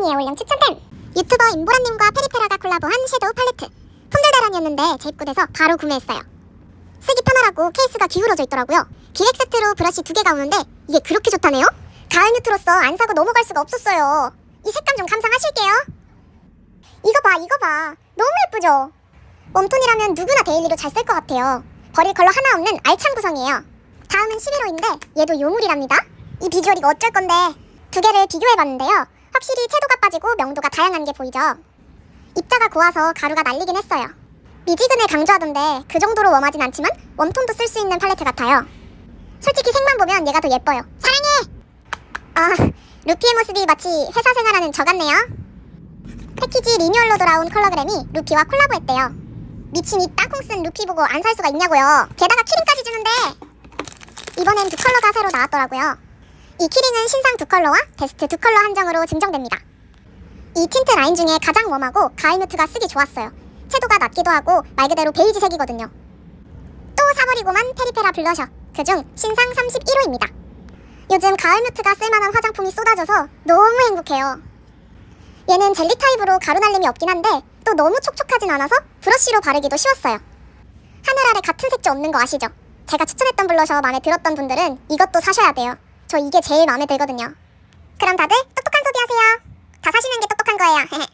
샤이니의 올영 추천템! 유튜버 임보라님과 페리페라가 콜라보한 섀도우 팔레트. 품절대란이었는데 제 입구에서 바로 구매했어요. 쓰기 편하라고 케이스가 기울어져 있더라고요. 기획 세트로 브러쉬 두 개가 오는데 이게 그렇게 좋다네요? 가을 뉴트로서 안 사고 넘어갈 수가 없었어요. 이 색감 좀 감상하실게요. 이거 봐 이거 봐. 너무 예쁘죠? 웜톤이라면 누구나 데일리로 잘 쓸 것 같아요. 버릴 컬러 하나 없는 알찬 구성이에요. 다음은 11호인데 얘도 요물이랍니다. 이 비주얼 이거 어쩔 건데? 두 개를 비교해봤는데요 확실히 채도가 빠지고 명도가 다양한 게 보이죠? 입자가 고와서 가루가 날리긴 했어요. 미지근을 강조하던데 그 정도로 웜하진 않지만 웜톤도 쓸 수 있는 팔레트 같아요. 솔직히 색만 보면 얘가 더 예뻐요. 사랑해! 아 루피의 모습이 마치 회사 생활하는 저 같네요. 패키지 리뉴얼로 돌아온 컬러그램이 루피와 콜라보했대요. 미친 이 땅콩 쓴 루피 보고 안 살 수가 있냐고요. 게다가 키링까지 주는데! 이번엔 두 컬러가 새로 나왔더라고요 이 키링은 신상 두 컬러와 베스트 두 컬러 한정으로 증정됩니다 이 틴트 라인 중에 가장 웜하고 가을 누트가 쓰기 좋았어요 채도가 낮기도 하고 말 그대로 베이지색이거든요 또 사버리고만 페리페라 블러셔 그중 신상 31호입니다 요즘 가을 누트가 쓸만한 화장품이 쏟아져서 너무 행복해요 얘는 젤리 타입으로 가루 날림이 없긴 한데 또 너무 촉촉하진 않아서 브러쉬로 바르기도 쉬웠어요. 하늘 아래 같은 색조 없는 거 아시죠? 제가 추천했던 블러셔 마음에 들었던 분들은 이것도 사셔야 돼요. 저 이게 제일 마음에 들거든요. 그럼 다들 똑똑한 소비 하세요. 다 사시는 게 똑똑한 거예요.